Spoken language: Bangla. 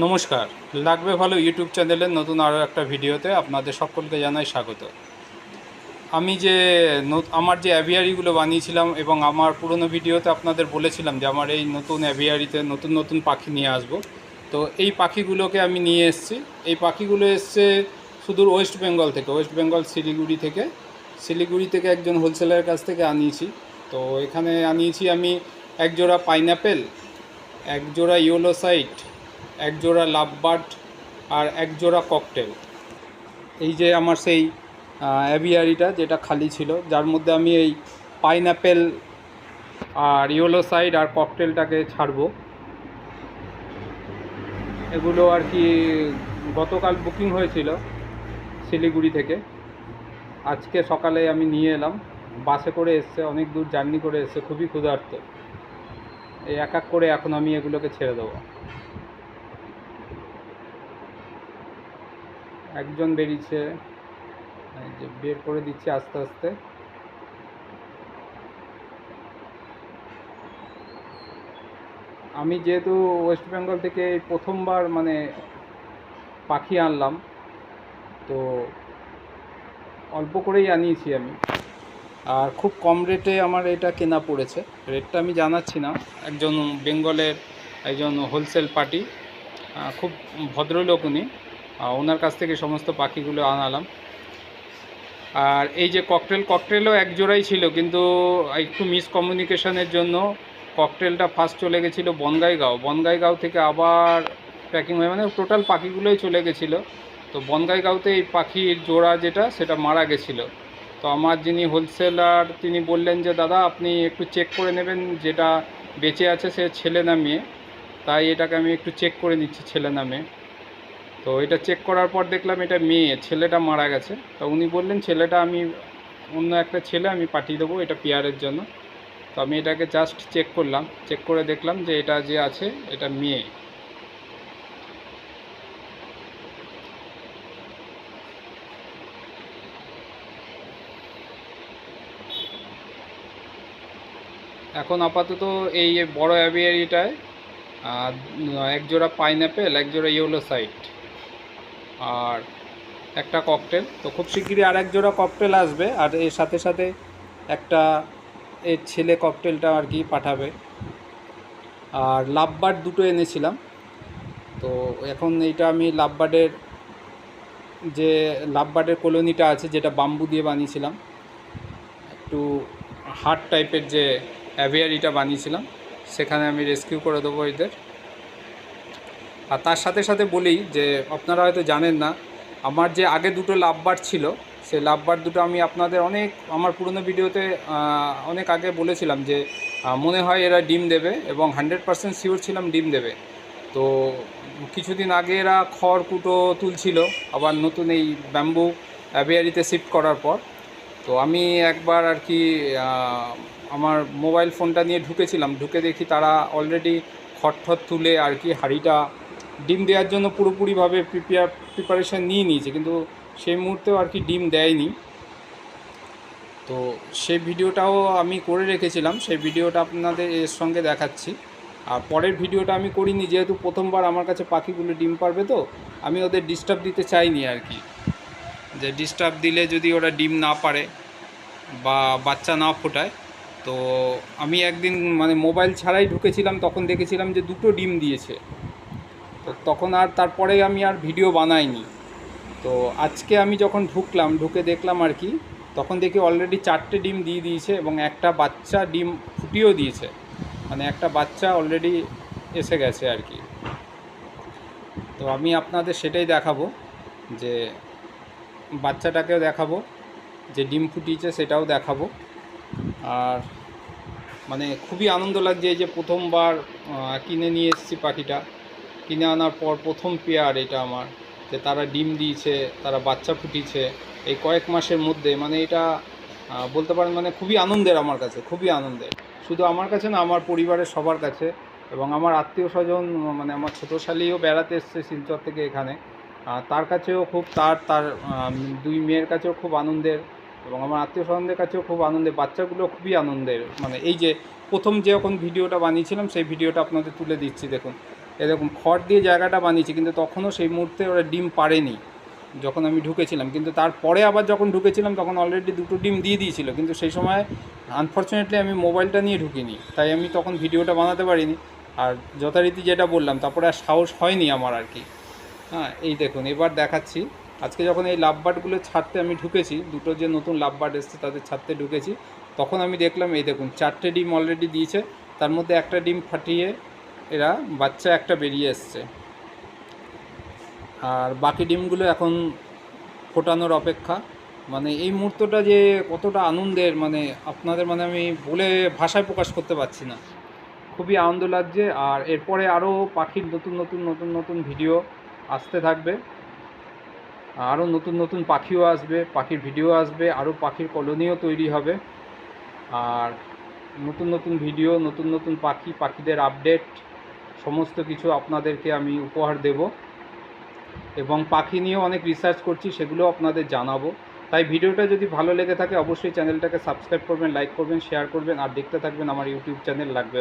নমস্কার। লাগবে ভালো ইউটিউব চ্যানেলের নতুন আরও একটা ভিডিওতে আপনাদের সকলকে জানাই স্বাগত। আমি যে আমার যে অ্যাভিয়ারিগুলো বানিয়েছিলাম এবং আমার পুরনো ভিডিওতে আপনাদের বলেছিলাম যে আমার এই নতুন অ্যাভিয়ারিতে নতুন নতুন পাখি নিয়ে আসব। তো এই পাখিগুলোকে আমি নিয়ে এসেছি। এই পাখিগুলো এসছে সুদূর ওয়েস্ট বেঙ্গল থেকে, ওয়েস্ট বেঙ্গল শিলিগুড়ি থেকে। শিলিগুড়ি থেকে একজন হোলসেলারের কাছ থেকে আনিয়েছি। তো এখানে আনিয়েছি আমি এক জোড়া পাইনাপেল এক জোড়া ইয়োলো সাইট এক জোড়া লাভবার্ড আর এক জোড়া ককটেল। এই যে আমার সেই অ্যাভিয়ারিটা যেটা খালি ছিল, যার মধ্যে আমি এই পাইনাপেল আর ইয়োলো সাইড আর ককটেলটাকে ছাড়বো। এগুলো আর কি গতকাল বুকিং হয়েছিল শিলিগুড়ি থেকে। আজকে সকালে আমি নিয়ে এলাম। বাসে করে এসছে, অনেক দূর জার্নি করে এসছে, খুবই ক্ষুধার্ত। এই এক এক করে এখন আমি এগুলোকে ছেড়ে দেবো। একজন বেরিয়েছে। যে বের করে দিচ্ছি আস্তে আস্তে। আমি যেহেতু ওয়েস্ট বেঙ্গল থেকে প্রথমবার মানে পাখি আনলাম, তো অল্প করেই আনিয়েছি আমি। আর খুব কম রেটে আমার এটা কেনা পড়েছে। রেটটা আমি জানাচ্ছি না। একজন বেঙ্গলের একজন হোলসেল পার্টি খুব ভদ্রলোক উনি। ওনার কাছ থেকে সমস্ত পাখিগুলো আনালাম। আর এই যে ককটেল ককটেলও এক জোড়াই ছিল, কিন্তু একটু মিসকমিউনিকেশনের জন্য ককটেলটা ফার্স্ট চলে গেছিল বনগাইগাঁও। বনগাইগাঁও থেকে আবার প্যাকিং হয়ে মানে টোটাল পাখিগুলোই চলে গেছিল। তো বনগাইগাঁওতে এই পাখির জোড়া যেটা, সেটা মারা গেছিল। তো আমার যিনি হোলসেলার তিনি বললেন যে, দাদা, আপনি একটু চেক করে নেবেন যেটা বেঁচে আছে, সে ছেলে না মেয়ে। তাই এটাকে আমি একটু চেক করে নিচ্ছি ছেলে না মেয়ে। তো এটা চেক করার পর দেখলাম এটা মেয়ে ছেলেটা মারা গেছে। তো উনি বললেন ছেলেটা আমি অন্য একটা ছেলে আমি পাঠিয়ে দেবো এটা পেয়ারের জন্য। তো আমি এটাকে জাস্ট চেক করলাম। চেক করে দেখলাম যে এটা যে আছে এটা মেয়ে। এখন আপাতত এই বড় অ্যাভিয়ারিটায় আহ, এক জোড়া পাইনঅ্যাপেল এক জোড়া ইয়েলো সাইট। আর একটা ককটেল তো খুব শিগগিরই আর এক জোড়া ককটেল আসবে আর এর সাথে সাথে একটা এর ছেলে ককটেলটা আর কি পাঠাবে। আর লাভবার্ড দুটো এনেছিলাম। তো এখন এইটা আমি লাভবার্ডের যে লাভবার্ডের কলোনিটা আছে যেটা বাম্বু দিয়ে বানিয়েছিলাম, একটু হার্ড টাইপের যে অ্যাভিয়ারিটা বানিয়েছিলাম, সেখানে আমি রেস্কিউ করে দেবো এদের। আর তার সাথে সাথে বলি যে আপনারা হয়তো জানেন না, আমার যে আগে দুটো লাভবার ছিল সেই লাভবার দুটো আমি আপনাদের অনেক, আমার পুরনো ভিডিওতে অনেক আগে বলেছিলাম যে মনে হয় এরা ডিম দেবে এবং হান্ড্রেড পার্সেন্ট শিওর ছিলাম ডিম দেবে। তো কিছুদিন আগে এরা খড় কুটো তুলছিল, আবার নতুন এই ব্যাম্বু অ্যাভিয়ারিতে শিফট করার পর। তো আমি একবার আর কি আমার মোবাইল ফোনটা নিয়ে ঢুকেছিলাম, ঢুকে দেখি তারা অলরেডি খটখট তুলে আর কি হাঁড়িটা ডিম দেওয়ার জন্য পুরোপুরিভাবে প্রিপেয়ার প্রিপারেশান নিয়ে নিয়েছে, কিন্তু সেই মুহূর্তেও আর কি ডিম দেয়নি। তো সেই ভিডিওটাও আমি করে রেখেছিলাম, সেই ভিডিওটা আপনাদের এর সঙ্গে দেখাচ্ছি। আর পরের ভিডিওটা আমি করিনি, যেহেতু প্রথমবার আমার কাছে পাখিগুলো ডিম পারবে তো, আমি ওদের ডিস্টার্ব দিতে চাইনি আর কি। যে ডিস্টার্ব দিলে যদি ওরা ডিম না পারে বা বাচ্চা না ফোটায়, তো আমি একদিন মানে মোবাইল ছাড়াই ঢুকেছিলাম, তখন দেখেছিলাম যে দুটো ডিম দিয়েছে। তো তখন আর তারপরে আমি আর ভিডিও বানাইনি। তো আজকে আমি যখন ঢুকলাম, ঢুকে দেখলাম আর কি, তখন দেখি অলরেডি চারটে ডিম দিয়ে দিয়েছে এবং একটা বাচ্চা ডিম ফুটিয়েও দিয়েছে। মানে একটা বাচ্চা অলরেডি এসে গেছে আর কি। তো আমি আপনাদের সেটাই দেখাবো, যে বাচ্চাটাকেও দেখাবো, যে ডিম ফুটিয়েছে সেটাও দেখাবো। আর মানে খুবই আনন্দ লাগছে এই যে প্রথমবার কিনে নিয়ে এসেছি পাখিটা। কিনে আনার পর প্রথম পেয়ার এটা আমার, যে তারা ডিম দিয়েছে, তারা বাচ্চা ফুটিয়েছে, এই কয়েক মাসের মধ্যে মানে এটা বলতে পারেন মানে খুবই আনন্দের আমার কাছে, খুবই আনন্দের। শুধু আমার কাছে না, আমার পরিবারের সবার কাছে এবং আমার আত্মীয় স্বজন মানে আমার ছোটো শালিও বেড়াতে এসছে শিলচর থেকে এখানে তার কাছেও খুব, তার তার দুই মেয়ের কাছেও খুব আনন্দের এবং আমার আত্মীয় স্বজনদের কাছেও খুব আনন্দের, বাচ্চাগুলো খুবই আনন্দের। মানে এই যে প্রথম যে যখন ভিডিওটা বানিয়েছিলাম, সেই ভিডিওটা আপনাদের তুলে দিচ্ছি, দেখুন। এরকম খড় দিয়ে জায়গাটা বানিয়েছি, কিন্তু তখনও সেই মুহূর্তে ওরা ডিম পারেনি যখন আমি ঢুকেছিলাম। কিন্তু তারপরে আবার যখন ঢুকেছিলাম, তখন অলরেডি দুটো ডিম দিয়ে দিয়েছিল, কিন্তু সেই সময় আনফর্চুনেটলি আমি মোবাইলটা নিয়ে ঢুকিনি, তাই আমি তখন ভিডিওটা বানাতে পারিনি। আর যথারীতি যেটা বললাম, তারপরে আর সাহস হয়নি আমার আর কি। হ্যাঁ এই দেখুন, এবার দেখাচ্ছি। আজকে যখন এই লাভবার্ডগুলো ছাড়তে আমি ঢুকেছি, দুটো যে নতুন লাভবার্ড এসছে তাদের ছাড়তে ঢুকেছি, তখন আমি দেখলাম, এই দেখুন, চারটে ডিম অলরেডি দিয়েছে, তার মধ্যে একটা ডিম ফাটিয়ে এরা বাচ্চা একটা বেরিয়ে এসছে। আর বাকি ডিমগুলো এখন ফোটানোর অপেক্ষা। মানে এই মুহূর্তটা যে কতটা আনন্দের মানে আপনাদের মানে আমি বলে ভাষায় প্রকাশ করতে পারছি না। খুবই আনন্দ লাগছে। আর এরপরে আরও পাখির নতুন নতুন নতুন নতুন ভিডিও আসতে থাকবে। আরও নতুন নতুন পাখিও আসবে, পাখির ভিডিও আসবে আরও পাখির কলোনিও তৈরি হবে। আর নতুন নতুন ভিডিও, নতুন নতুন পাখি, পাখিদের আপডেট সমস্ত কিছু আপনাদেরকে আমি উপহার দেব। এবং পাখি নিয়েও অনেক রিসার্চ করছি সেগুলো আপনাদের জানাব। তাই ভিডিওটা যদি ভালো লেগে থাকে, অবশ্যই চ্যানেলটাকে সাবস্ক্রাইব করবেন লাইক করবেন শেয়ার করবেন, আর দেখতে থাকবেন আমার ইউটিউব চ্যানেল লাগবে।